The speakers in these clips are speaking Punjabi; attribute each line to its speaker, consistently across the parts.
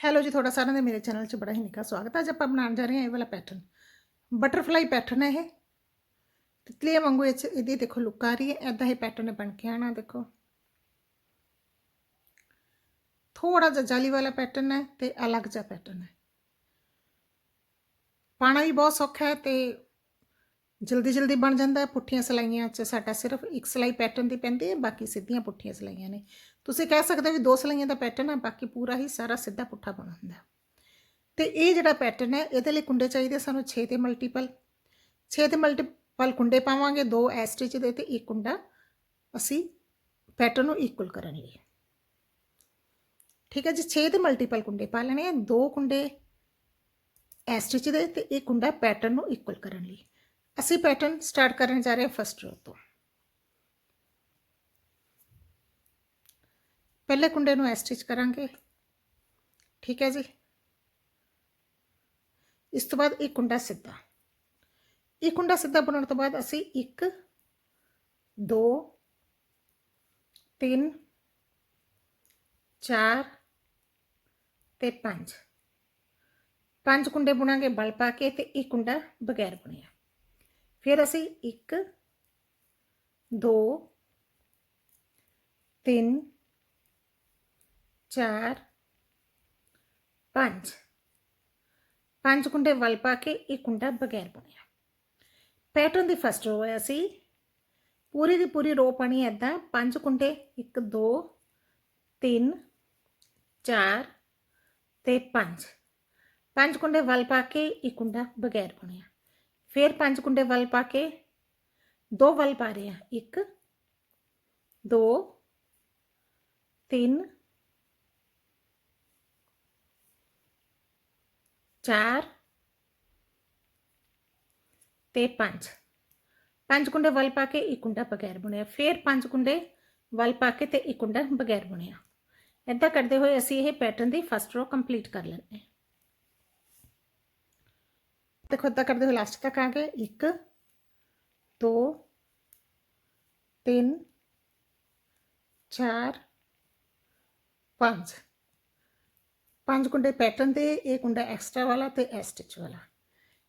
Speaker 1: ਹੈਲੋ ਜੀ, ਤੁਹਾਡਾ ਸਾਰਿਆਂ ਦਾ ਮੇਰੇ ਚੈਨਲ 'ਚ ਬੜਾ ਹੀ ਨਿੱਘਾ ਸਵਾਗਤ ਹੈ। ਅੱਜ ਆਪਾਂ ਬਣਾਉਣ ਜਾ ਰਹੇ ਹਾਂ ਇਹ ਵਾਲਾ ਪੈਟਰਨ ਬਟਰਫਲਾਈ ਪੈਟਰਨ ਹੈ ਇਹ। ਤਿਤਲੀਆਂ ਵਾਂਗੂ ਇਹ 'ਚ ਇਹਦੀ ਦੇਖੋ ਲੁੱਕ ਆ ਰਹੀ ਹੈ। ਐਦਾਂ ਇਹ ਪੈਟਰਨ ਬਣ ਕੇ ਆਣਾ ਦੇਖੋ। ਥੋੜਾ ਜਿਹਾ ਜਾਲੀ ਵਾਲਾ ਪੈਟਰਨ ਹੈ ਤੇ ਅਲੱਗ ਜਿਹਾ ਪੈਟਰਨ ਹੈ। ਪਾਣਾ ਵੀ ਬਹੁਤ ਸੌਖਾ ਹੈ ਤੇ ਜਲਦੀ ਜਲਦੀ ਬਣ ਜਾਂਦਾ ਹੈ। ਪੁੱਠੀਆਂ ਸਲਾਈਆਂ 'ਚ ਸਾਡਾ ਸਿਰਫ ਇੱਕ ਸਲਾਈ ਪੈਟਰਨ ਦੀ ਪੈਂਦੀ ਹੈ, ਬਾਕੀ ਸਿੱਧੀਆਂ ਪੁੱਠੀਆਂ ਸਲਾਈਆਂ ਨੇ। ਤੁਸੀਂ ਕਹਿ ਸਕਦੇ ਹੋ ਵੀ ਦੋ ਸਲਾਈਆਂ ਦਾ ਪੈਟਰਨ ਹੈ ਬਾਕੀ ਪੂਰਾ ਹੀ ਸਾਰਾ ਸਿੱਧਾ ਪੁੱਠਾ ਬਣਾ ਹੁੰਦਾ। ਹੈ। ਤੇ ਇਹ ਜਿਹੜਾ ਪੈਟਰਨ ਹੈ, ਇਹਦੇ ਲਈ ਕੁੰਡੇ ਚਾਹੀਦੇ ਸਾਨੂੰ 6 ਤੇ ਮਲਟੀਪਲ 6 ਤੇ ਮਲਟੀਪਲ ਕੁੰਡੇ ਪਾਵਾਂਗੇ, ਦੋ ਐਸ ਸਟਿਚ ਦੇ ਤੇ ਇੱਕ ਕੁੰਡਾ ਅਸੀਂ ਪੈਟਰਨ ਨੂੰ ਇਕੁਅਲ ਕਰਨ ਲਈ। ਠੀਕ ਹੈ ਜੀ 6 ਦੇ ਮਲਟੀਪਲ ਕੁੰਡੇ ਪਾ ਲੈਣੇ ਆ, ਦੋ ਕੁੰਡੇ ਐ ਸਟਿਚ ਦੇ ਤੇ ਇੱਕ ਕੁੰਡਾ ਪੈਟਰਨ ਨੂੰ ਇਕੁਅਲ ਕਰਨ ਲਈ। ਅਸੀਂ ਪੈਟਰਨ ਸਟਾਰਟ ਕਰਨ ਜਾ ਰਹੇ ਹਾਂ ਫਸਟ ਰੋ ਤੋਂ। ਪਹਿਲੇ ਕੁੰਡੇ ਨੂੰ ਐ ਸਟਿਚ ਕਰਾਂਗੇ। ਠੀਕ ਹੈ ਜੀ। ਇਸ ਤੋਂ ਬਾਅਦ ਇੱਕ ਕੁੰਡਾ ਸਿੱਧਾ। ਇੱਕ ਕੁੰਡਾ ਸਿੱਧਾ ਬਣਾਉਣ ਤੋਂ ਬਾਅਦ ਅਸੀਂ 1 2 3 4 ਤੇ 5 ਪੰਜ ਕੁੰਡੇ ਬੁਣਾਂਗੇ ਬਲ ਪਾ ਕੇ ਤੇ ਇੱਕ ਕੁੰਡਾ ਬਗੈਰ ਬੁਣਿਆ। ਫਿਰ ਅਸੀਂ 1 2 3 4 5 ਪੰਜ ਕੁੰਡੇ ਵਲ ਪਾ ਕੇ ਇੱਕ ਕੁੰਡਾ ਬਗੈਰ ਬੁਣਿਆ। ਪੈਟਰਨ ਦੀ ਫਸਟ ਰੋ ਹੈ ਅਸੀਂ ਪੂਰੀ ਦੀ ਪੂਰੀ ਰੋ ਪਾਣੀ ਐਦਾਂ ਪੰਜ ਕੁੰਡੇ 1 2 3 4 ਤੇ 5 ਪੰਜ ਕੁੰਡੇ ਵਲ ਪਾ ਕੇ ਇੱਕ ਕੁੰਡਾ ਬਗੈਰ ਬੁਣਿਆ। ਫਿਰ ਪੰਜ ਕੁੰਡੇ ਵਲ ਪਾ ਕੇ ਦੋ ਵਲ ਪਾ ਰਹੇ ਆ 1 2 3 4 ਤੇ 5 ਪੰਜ ਕੁੰਡੇ ਵਲ ਪਾ ਕੇ ਇੱਕ ਕੁੰਡਾ ਬਗੈਰ ਬੁਣਿਆ। ਫਿਰ ਪੰਜ ਕੁੰਡੇ ਵਲ ਪਾ ਕੇ ਤੇ ਇੱਕ ਕੁੰਡਾ ਬਗੈਰ ਬੁਣਿਆ। ਇਦਾਂ ਕਰਦੇ ਹੋਏ ਅਸੀਂ ਇਹ ਪੈਟਰਨ ਦੀ ਫਸਟ ਰੋ ਕੰਪਲੀਟ ਕਰ ਲੈਂਦੇ ਹਾਂ। ਦੇਖੋ ਇਦਾਂ ਕਰਦੇ ਹੋਏ ਲਾਸਟ ਤੱਕ ਆ ਗਏ। 1 2 3 4 5 ਪੰਜ ਕੁੰਡੇ ਪੈਟਰਨ ਦੇ, ਇਹ ਕੁੰਡਾ ਐਕਸਟਰਾ ਵਾਲਾ ਤੇ ਐ ਸਟਿਚ ਵਾਲਾ।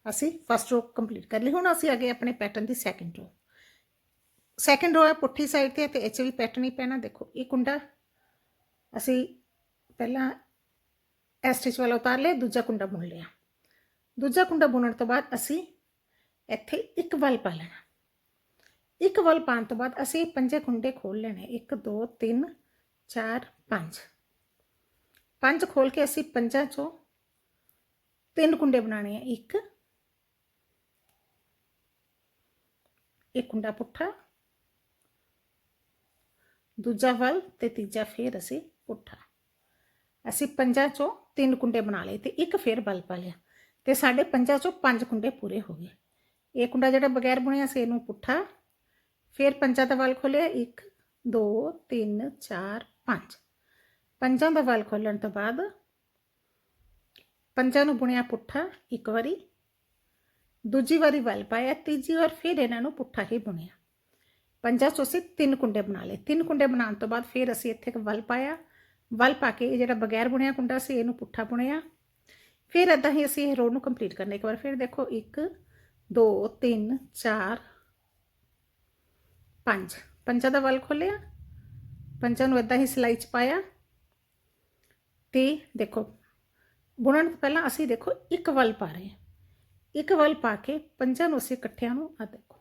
Speaker 1: ਅਸੀਂ ਫਸਟ ਰੋ ਕੰਪਲੀਟ ਕਰ ਲਈ। ਹੁਣ ਅਸੀਂ ਅੱਗੇ ਆਪਣੇ ਪੈਟਰਨ ਦੀ ਸੈਕੰਡ ਰੋ ਸੈਕੰਡ ਰੋ ਹੈ ਪੁੱਠੀ ਸਾਈਡ ਤੇ ਤੇ ਇਹ 'ਚ ਵੀ ਪੈਟਰਨ ਹੀ ਪੈਣਾ। ਦੇਖੋ, ਇਹ ਕੁੰਡਾ ਅਸੀਂ ਪਹਿਲਾਂ ਐ ਸਟਿਚ ਵਾਲਾ ਉਤਾਰ ਲਿਆ, ਦੂਜਾ ਕੁੰਡਾ ਬੁਣ ਲਿਆ। ਦੂਜਾ ਕੁੰਡਾ ਬੁਣਨ ਤੋਂ ਬਾਅਦ ਅਸੀਂ ਇੱਥੇ ਇੱਕ ਵਲ ਪਾ ਲੈਣਾ। ਇੱਕ ਵਲ ਪਾਉਣ ਤੋਂ ਬਾਅਦ ਅਸੀਂ ਪੰਜੇ ਕੁੰਡੇ ਖੋਲ ਲੈਣੇ। 1 2 3 4 5 ਪੰਜ ਖੋਲ ਕੇ ਅਸੀਂ ਪੰਜਾਂ ਚੋਂ ਤਿੰਨ ਕੁੰਡੇ ਬਣਾਣੇ ਆ, ਇੱਕ ਇੱਕ ਕੁੰਡਾ ਪੁੱਠਾ, ਦੂਜਾ ਵਲ ਤੇ ਤੀਜਾ ਫੇਰ ਅਸੀਂ ਪੁੱਠਾ। ਅਸੀਂ ਪੰਜਾਂ ਚੋਂ ਤਿੰਨ ਕੁੰਡੇ ਬਣਾ ਲਏ ਤੇ ਇੱਕ ਫੇਰ ਬਲ ਪਾ ਲਿਆ ਤੇ ਸਾਡੇ ਪੰਜਾਂ ਚੋਂ ਪੰਜ ਕੁੰਡੇ ਪੂਰੇ ਹੋ ਗਏ। ਇਹ ਕੁੰਡਾ ਜਿਹੜਾ ਬਗੈਰ ਬੁਣਿਆ ਸੀ ਇਹਨੂੰ ਪੁੱਠਾ, ਫਿਰ ਪੰਜਾਂ ਦਾ ਵਲ ਖੋਲਿਆ 1 2 3 4 5 ਪੰਜਾਂ ਦਾ ਵਲ ਖੋਲਣ ਤੋਂ ਬਾਅਦ ਪੰਜਾਂ ਨੂੰ ਬੁਣਿਆ ਪੁੱਠਾ ਇੱਕ ਵਾਰੀ, ਦੂਜੀ ਵਾਰੀ ਵਲ ਪਾਇਆ, ਤੀਜੀ ਵਾਰ ਫਿਰ ਇਹਨਾਂ ਨੂੰ ਪੁੱਠਾ ਹੀ ਬੁਣਿਆ। ਪੰਜਾਂ ਚੋਂ ਅਸੀਂ ਤਿੰਨ ਕੁੰਡੇ ਬਣਾ ਲਏ। ਤਿੰਨ ਕੁੰਡੇ ਬਣਾਉਣ ਤੋਂ ਬਾਅਦ ਫਿਰ ਅਸੀਂ ਇੱਥੇ ਇੱਕ ਵਲ ਪਾਇਆ। ਵਲ ਪਾ ਕੇ ਇਹ ਜਿਹੜਾ ਬਗੈਰ ਬੁਣਿਆ ਕੁੰਡਾ ਸੀ, ਇਹਨੂੰ ਪੁੱਠਾ ਬੁਣਿਆ। ਫਿਰ ਇਦਾਂ ਹੀ ਅਸੀਂ ਇਹ ਰੋ ਨੂੰ ਕੰਪਲੀਟ ਕਰਨਾ। ਇੱਕ ਵਾਰ ਫਿਰ ਦੇਖੋ 1 2 3 4 5 ਪੰਜਾਂ ਦਾ ਵਲ ਖੋਲਿਆ ਪੰਜਾਂ ਨੂੰ ਇਦਾਂ ਹੀ ਸਿਲਾਈ ਚ ਪਾਇਆ। ਤੇ ਦੇਖੋ, ਬੁਣਨ ਤੋਂ ਪਹਿਲਾਂ ਅਸੀਂ ਦੇਖੋ ਇੱਕ ਵਲ ਪਾ ਰਹੇ ਹਾਂ। ਇੱਕ ਵਲ ਪਾ ਕੇ ਪੰਜਾਂ ਨੂੰ ਅਸੀਂ ਇਕੱਠਿਆਂ ਨੂੰ ਆ ਦੇਖੋ,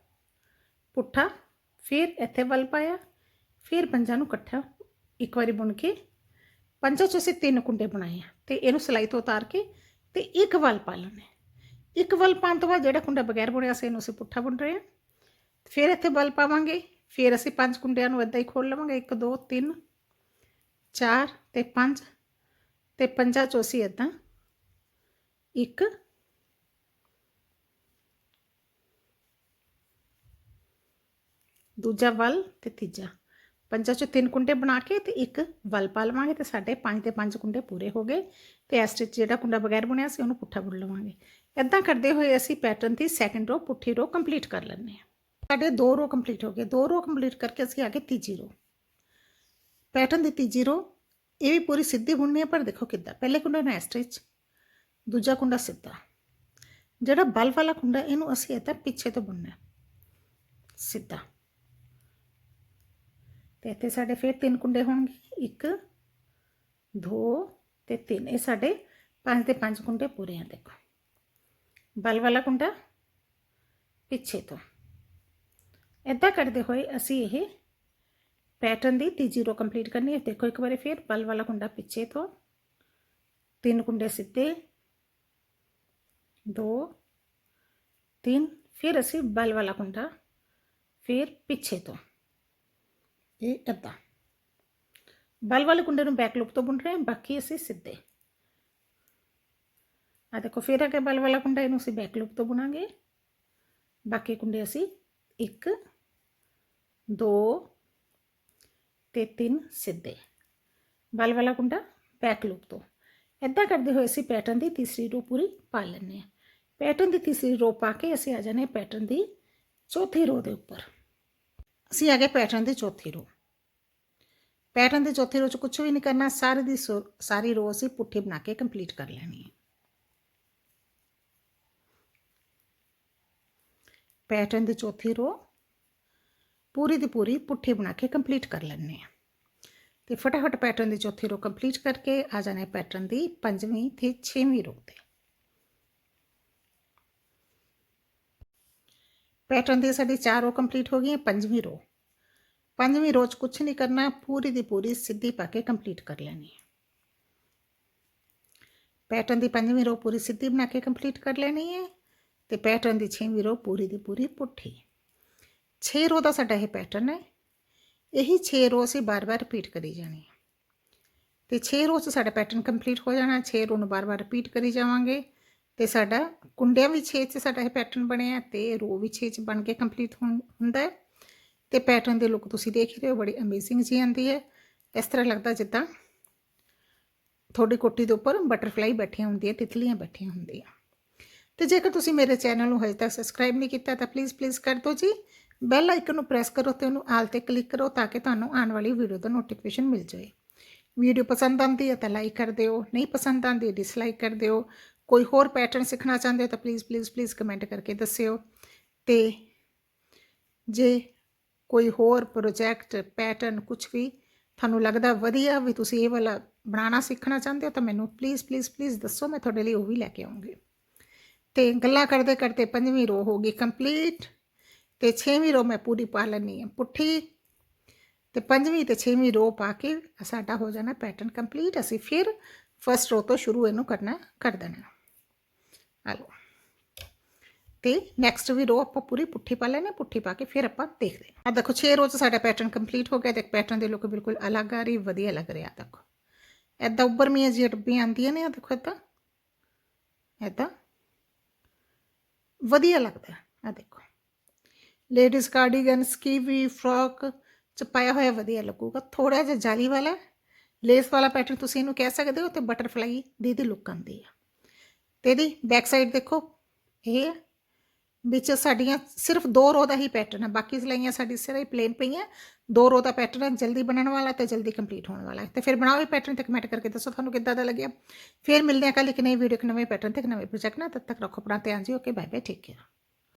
Speaker 1: ਪੁੱਠਾ, ਫਿਰ ਇੱਥੇ ਵਲ ਪਾਇਆ, ਫਿਰ ਪੰਜਾਂ ਨੂੰ ਇਕੱਠਾ ਇੱਕ ਵਾਰੀ ਬੁਣ ਕੇ, ਪੰਜਾਂ ਚ ਅਸੀਂ ਤਿੰਨ ਕੁੰਡੇ ਬਣਾਏ ਆ ਤੇ ਇਹਨੂੰ ਸਿਲਾਈ ਤੋਂ ਉਤਾਰ ਕੇ ਤੇ ਇੱਕ ਵਲ ਪਾ ਲੈਣਾ ਇੱਕ ਵਲ ਪਾਉਣ ਤੋਂ ਬਾਅਦ ਜਿਹੜਾ ਕੁੰਡਾ ਬਗੈਰ ਬੁਣਿਆ ਸੀ, ਇਹਨੂੰ ਅਸੀਂ ਪੁੱਠਾ ਬੁਣ ਰਹੇ ਹਾਂ। ਫਿਰ ਇੱਥੇ ਵਲ ਪਾਵਾਂਗੇ, ਫਿਰ ਅਸੀਂ ਪੰਜ ਕੁੰਡਿਆਂ ਨੂੰ ਇਦਾਂ ਹੀ ਖੋਲ ਲਵਾਂਗੇ 1 2 3 4 ਤੇ 5 ਤੇ ਪੰਜਾਂ ਚੋਂ ਅਸੀਂ ਇਦਾਂ ਇੱਕ। ਦੂਜਾ ਵਲ ਤੇ ਤੀਜਾ। ਪੰਜਾਂ ਚੋਂ ਤਿੰਨ ਕੁੰਡੇ ਬਣਾ ਕੇ ਤੇ ਇੱਕ ਵਲ ਪਾ ਲਵਾਂਗੇ ਤੇ ਸਾਡੇ ਪੰਜ ਤੇ ਪੰਜ ਕੁੰਡੇ ਪੂਰੇ ਹੋ ਗਏ ਤੇ ਇਸ ਸਟਿਚ ਜਿਹੜਾ ਕੁੰਡਾ ਬਗੈਰ ਬੁਣਿਆ ਸੀ ਉਹਨੂੰ ਪੁੱਠਾ ਬੁਣ ਲਵਾਂਗੇ। ਇਦਾਂ ਕਰਦੇ ਹੋਏ ਅਸੀਂ ਪੈਟਰਨ ਦੀ ਸੈਕੰਡ ਰੋ ਪੁੱਠੀ ਰੋ ਕੰਪਲੀਟ ਕਰ ਲੈਂਦੇ ਹਾਂ। ਸਾਡੇ ਦੋ ਰੋ ਕੰਪਲੀਟ ਹੋ ਗਏ। ਦੋ ਰੋ ਕੰਪਲੀਟ ਕਰਕੇ ਅਸੀਂ ਆ ਗਏ ਤੀਜੀ ਰੋ ਪੈਟਰਨ ਦੀ ਤੀਜੀ ਰੋ ਇਹ ਵੀ ਪੂਰੀ ਸਿੱਧੀ ਬੁਣਨੀ ਹੈ, ਪਰ ਦੇਖੋ ਕਿੱਦਾਂ। ਪਹਿਲੇ ਕੁੰਡਾ ਨਾ ਸਟਿਚ ਦੂਜਾ ਕੁੰਡਾ ਸਿੱਧਾ। ਜਿਹੜਾ ਬਲ ਵਾਲਾ ਕੁੰਡਾ, ਇਹਨੂੰ ਅਸੀਂ ਇੱਦਾਂ ਪਿੱਛੇ ਤੋਂ ਬੁਣਨਾ ਸਿੱਧਾ। ਤੇ ਇੱਥੇ ਸਾਡੇ ਫਿਰ ਤਿੰਨ ਕੁੰਡੇ ਹੋਣਗੇ। ਇੱਕ, ਦੋ ਤੇ ਤਿੰਨ। ਇਹ ਸਾਡੇ ਪੰਜ ਦੇ ਪੰਜ ਕੁੰਡੇ ਪੂਰੇ ਆ, ਦੇਖੋ। ਬਲ ਵਾਲਾ ਕੁੰਡਾ ਪਿੱਛੇ ਤੋਂ। ਇਦਾਂ ਕਰਦੇ ਹੋਏ ਅਸੀਂ ਇਹ ਪੈਟਰਨ ਦੀ ਤੀਜੀ ਰੋ ਕੰਪਲੀਟ ਕਰਨੀ ਹੈ ਦੇਖੋ ਇੱਕ ਵਾਰੀ ਫਿਰ ਬਲ ਵਾਲਾ ਕੁੰਡਾ ਪਿੱਛੇ ਤੋਂ ਤਿੰਨ ਕੁੰਡੇ ਸਿੱਧੇ ਦੋ ਤਿੰਨ ਫਿਰ ਅਸੀਂ ਬਲ ਵਾਲਾ ਕੁੰਡਾ ਫਿਰ ਪਿੱਛੇ ਤੋਂ ਇਹ ਅੱਧਾ ਬਲ ਵਾਲੇ ਕੁੰਡੇ ਨੂੰ ਬੈਕ ਲੁੱਕ ਤੋਂ ਬੁਣ ਰਹੇ ਹਾਂ ਬਾਕੀ ਅਸੀਂ ਸਿੱਧੇ ਆ ਦੇਖੋ ਫਿਰ ਅੱਗੇ ਬਲ ਵਾਲਾ ਕੁੰਡਾ ਇਹਨੂੰ ਅਸੀਂ ਬੈਕ ਲੁੱਪ ਤੋਂ ਬੁਣਾਂਗੇ ਬਾਕੀ ਕੁੰਡੇ ਅਸੀਂ 1 2 ਤੇ 3 ਸਿੱਧੇ ਬਲ ਵਾਲਾ ਕੁੰਡਾ ਬੈਕ ਲੁੱਪ ਤੋਂ ਇਦਾਂ ਕਰਦੇ ਹੋਏ ਅਸੀਂ ਪੈਟਰਨ ਦੀ ਤੀਸਰੀ ਰੋ ਪੂਰੀ ਪਾ ਲੈਂਦੇ ਹਾਂ ਪੈਟਰਨ ਦੀ ਤੀਸਰੀ ਰੋ ਪਾ ਕੇ ਅਸੀਂ ਆ ਜਾਣੇ ਪੈਟਰਨ ਦੀ ਚੌਥੀ ਰੋ ਦੇ ਉੱਪਰ ਅਸੀਂ ਆ ਗਏ ਪੈਟਰਨ ਦੀ ਚੌਥੀ ਰੋ ਪੈਟਰਨ ਦੀ ਚੌਥੀ ਰੋ ਚ ਕੁਝ ਵੀ ਨਹੀਂ ਕਰਨਾ ਸਾਰੀ ਦੀ ਸੋ- ਸਾਰੀ ਰੋ ਅਸੀਂ ਪੁੱਠੀ ਬਣਾ ਕੇ ਕੰਪਲੀਟ ਕਰ ਲੈਣੀ ਹੈ ਪੈਟਰਨ ਦੀ ਚੌਥੀ ਰੋ ਪੂਰੀ ਦੀ ਪੂਰੀ ਪੁੱਠੀ ਬਣਾ ਕੇ ਕੰਪਲੀਟ ਕਰ ਲੈਣੀ ਹੈ। ਤੇ ਫਟਾਫਟ ਪੈਟਰਨ ਦੀ ਚੌਥੀ ਰੋ ਕੰਪਲੀਟ ਕਰਕੇ ਆ ਜਾਣਾ ਪੈਟਰਨ ਦੀ ਪੰਜਵੀਂ ਤੇ ਛੇਵੀਂ ਰੋ ਤੇ। ਪੈਟਰਨ ਦੀ ਸਾਡੀ ਚਾਰ ਰੋ ਕੰਪਲੀਟ ਹੋ ਗਈਆਂ, ਪੰਜਵੀਂ ਰੋ ਪੰਜਵੀਂ ਰੋ ਚ ਕੁਝ ਨਹੀਂ ਕਰਨਾ, ਪੂਰੀ ਦੀ ਪੂਰੀ ਸਿੱਧੀ ਪਾ ਕੇ ਕੰਪਲੀਟ ਕਰ ਲੈਣੀ ਹੈ। ਪੈਟਰਨ ਦੀ ਪੰਜਵੀਂ ਰੋ ਪੂਰੀ ਸਿੱਧੀ ਬਣਾ ਕੇ ਕੰਪਲੀਟ ਕਰ ਲੈਣੀ ਹੈ ਤੇ ਪੈਟਰਨ ਦੀ ਛੇਵੀਂ ਰੋ ਪੂਰੀ ਦੀ ਪੂਰੀ ਪੁੱਠੀ। 6 ਰੋ ਦਾ ਸਾਡਾ ਇਹ ਪੈਟਰਨ ਹੈ। ਇਹੀ 6 ਰੋ ਅਸੀਂ ਬਾਰ-ਬਾਰ ਰਿਪੀਟ ਕਰੀ ਜਾਣੀ ਹੈ ਤੇ 6 ਰੋ 'ਚ ਸਾਡਾ ਪੈਟਰਨ ਕੰਪਲੀਟ ਹੋ ਜਾਣਾ 6 ਰੋ ਨੂੰ ਬਾਰ-ਬਾਰ ਰਿਪੀਟ ਕਰੀ ਜਾਵਾਂਗੇ। ਤੇ ਸਾਡਾ ਕੁੰਡਿਆਂ ਵੀ 6 'ਚ ਸਾਡਾ ਇਹ ਪੈਟਰਨ ਬਣਿਆ, ਤੇ ਰੋ ਵੀ 6 'ਚ ਬਣ ਕੇ ਕੰਪਲੀਟ ਹੁੰਦਾ ਹੈ। ਤੇ ਪੈਟਰਨ ਦੇ ਲੁੱਕ ਤੁਸੀਂ ਦੇਖ ਰਹੇ ਹੋ, ਬੜੀ ਅਮੇਜ਼ਿੰਗ ਜੀ ਆਂਦੀ ਹੈ। ਇਸ ਤਰ੍ਹਾਂ ਲੱਗਦਾ ਜਿੱਦਾਂ ਤੁਹਾਡੀ ਕੋਟੀ ਦੇ ਉੱਪਰ ਬਟਰਫਲਾਈ ਬੈਠੀਆਂ ਹੁੰਦੀਆਂ, ਤਿਤਲੀਆਂ ਬੈਠੀਆਂ ਹੁੰਦੀਆਂ। ਤੇ ਜੇਕਰ ਤੁਸੀਂ ਮੇਰੇ ਚੈਨਲ ਨੂੰ ਹਜੇ ਤੱਕ ਸਬਸਕ੍ਰਾਈਬ ਨਹੀਂ ਕੀਤਾ, ਤਾਂ ਪਲੀਜ਼ ਪਲੀਜ਼ ਕਰ ਦਿਓ ਜੀ। ਬੈਲ ਆਈਕਨ ਨੂੰ ਪ੍ਰੈਸ ਕਰੋ ਤੇ ਉਹਨੂੰ ਆਲ ਤੇ ਕਲਿੱਕ ਕਰੋ ਤਾਂ ਕਿ ਤੁਹਾਨੂੰ ਆਉਣ ਵਾਲੀ ਵੀਡੀਓ ਦਾ ਨੋਟੀਫਿਕੇਸ਼ਨ ਮਿਲ ਜਾਵੇ ਵੀਡੀਓ ਪਸੰਦ ਆਉਂਦੀ ਹੈ ਤਾਂ ਲਾਈਕ ਕਰ ਦਿਓ, ਨਹੀਂ ਪਸੰਦ ਆਉਂਦੀ ਡਿਸਲਾਈਕ ਕਰ ਦਿਓ। ਕੋਈ ਹੋਰ ਪੈਟਰਨ ਸਿੱਖਣਾ ਚਾਹੁੰਦੇ ਹੋ ਤਾਂ ਪਲੀਜ਼ ਪਲੀਜ਼ ਪਲੀਜ਼ ਕਮੈਂਟ ਕਰਕੇ ਦੱਸਿਓ। ਤੇ ਜੇ ਕੋਈ ਹੋਰ ਪ੍ਰੋਜੈਕਟ ਪੈਟਰਨ ਕੁਝ ਵੀ ਤੁਹਾਨੂੰ ਲੱਗਦਾ ਵਧੀਆ ਵੀ ਤੁਸੀਂ ਇਹ ਵਾਲਾ ਬਣਾਉਣਾ ਸਿੱਖਣਾ ਚਾਹੁੰਦੇ ਹੋ ਤਾਂ ਮੈਨੂੰ ਪਲੀਜ਼ ਪਲੀਜ਼ ਪਲੀਜ਼ ਦੱਸੋ, ਮੈਂ ਤੁਹਾਡੇ ਲਈ ਉਹ ਵੀ ਲੈ ਕੇ ਆਉਂਗੀ। ਤੇ ਗੱਲਾਂ ਕਰਦੇ ਕਰਦੇ ਪੰਜਵੀਂ ਰੋ ਹੋ ਗਈ ਕੰਪਲੀਟ ਤੇ ਛੇਵੀਂ ਰੋ ਮੈਂ ਪੂਰੀ ਪਾ ਲੈਣੀ ਹੈ। ਪੁੱਠੀ ਤੇ ਪੰਜਵੀਂ ਤੇ ਛੇਵੀਂ ਰੋ ਪਾ ਕੇ ਸਾਡਾ ਹੋ ਜਾਣਾ ਪੈਟਰਨ ਕੰਪਲੀਟ ਅਸੀਂ ਫਿਰ ਫਸਟ ਰੋ ਤੋਂ ਸ਼ੁਰੂ ਇਹਨੂੰ ਕਰਨਾ, ਕਰ ਦੇਣਾ। ਆਲੋ ਲਓ। ਤੇ ਨੈਕਸਟ ਵੀ ਰੋ ਆਪਾਂ ਪੂਰੀ ਪੁੱਠੀ ਪਾ ਲੈਣੇ ਪੁੱਠੀ ਪਾ ਕੇ ਫਿਰ ਆਪਾਂ ਦੇਖਦੇ ਹਾਂ। ਆ ਦੇਖੋ 6 ਰੋ ਚ ਸਾਡਾ ਪੈਟਰਨ ਕੰਪਲੀਟ ਹੋ ਗਿਆ। ਤੇ ਪੈਟਰਨ ਦੇ ਲੁੱਕ ਬਿਲਕੁਲ ਅਲੱਗ ਆ ਰਹੀ, ਵਧੀਆ ਲੱਗ ਰਿਹਾ ਦੇਖੋ। ਐਦਾਂ ਉੱਪਰ ਮੀਆਂ ਜੀ ਡੱਬੀਆਂ ਆਉਂਦੀਆਂ ਨੇ ਆ ਦੇਖੋ ਐਦਾਂ ਐਦਾਂ ਵਧੀਆ ਲੱਗਦਾ ਆ ਦੇਖੋ। ਲੇਡੀਜ਼ ਕਾਰਡੀਗਨ ਸਕੀਵੀ ਫਰੋਕ ਚ ਪਾਇਆ ਹੋਇਆ ਵਧੀਆ ਲੱਗੂਗਾ। ਥੋੜਾ ਜਿਹਾ ਜਾਲੀ ਵਾਲਾ ਲੇਸ ਵਾਲਾ ਪੈਟਰਨ ਤੁਸੀਂ ਇਹਨੂੰ ਕਹਿ ਸਕਦੇ ਹੋ ਤੇ ਬਟਰਫਲਾਈ ਦੀ ਦੀ ਲੁੱਕ ਆਉਂਦੀ ਆ। ਤੇ ਇਹਦੀ ਬੈਕ ਸਾਈਡ ਦੇਖੋ, ਇਹ ਹੈ। ਵਿੱਚ ਸਾਡੀਆਂ ਸਿਰਫ ਦੋ ਰੋ ਦਾ ਹੀ ਪੈਟਰਨ ਹੈ ਬਾਕੀ ਸਿਲਾਈਆਂ ਸਾਡੀ ਸਿਰੇ ਪਲੇਨ ਪਈਆਂ। ਦੋ ਰੋ ਦਾ ਪੈਟਰਨ ਜਲਦੀ ਬਣਨ ਵਾਲਾ ਤੇ ਜਲਦੀ ਕੰਪਲੀਟ ਹੋਣ ਵਾਲਾ। ਹੈ ਤੇ ਫਿਰ ਬਣਾਓ ਇਹ ਪੈਟਰਨ ਤੇ ਕਮੈਂਟ ਕਰਕੇ ਦੱਸੋ ਤੁਹਾਨੂੰ ਕਿੱਦਾਂ ਦਾ ਲੱਗਿਆ। ਫਿਰ ਮਿਲਦੇ ਹਾਂ ਕੱਲ ਇੱਕ ਨਵੀਂ ਵੀਡੀਓ ਇੱਕ ਨਵੇਂ ਪੈਟਰਨ ਤੇ ਇੱਕ ਨਵੇਂ ਪ੍ਰੋਜੈਕਟ ਨਾਲ। ਤਦ ਤੱਕ ਰੱਖੋ ਆਪਣਾ ਧਿਆਨ ਜੀ ਓਕੇ ਬਾਏ ਬਾਏ ਠੀਕ ਹੈ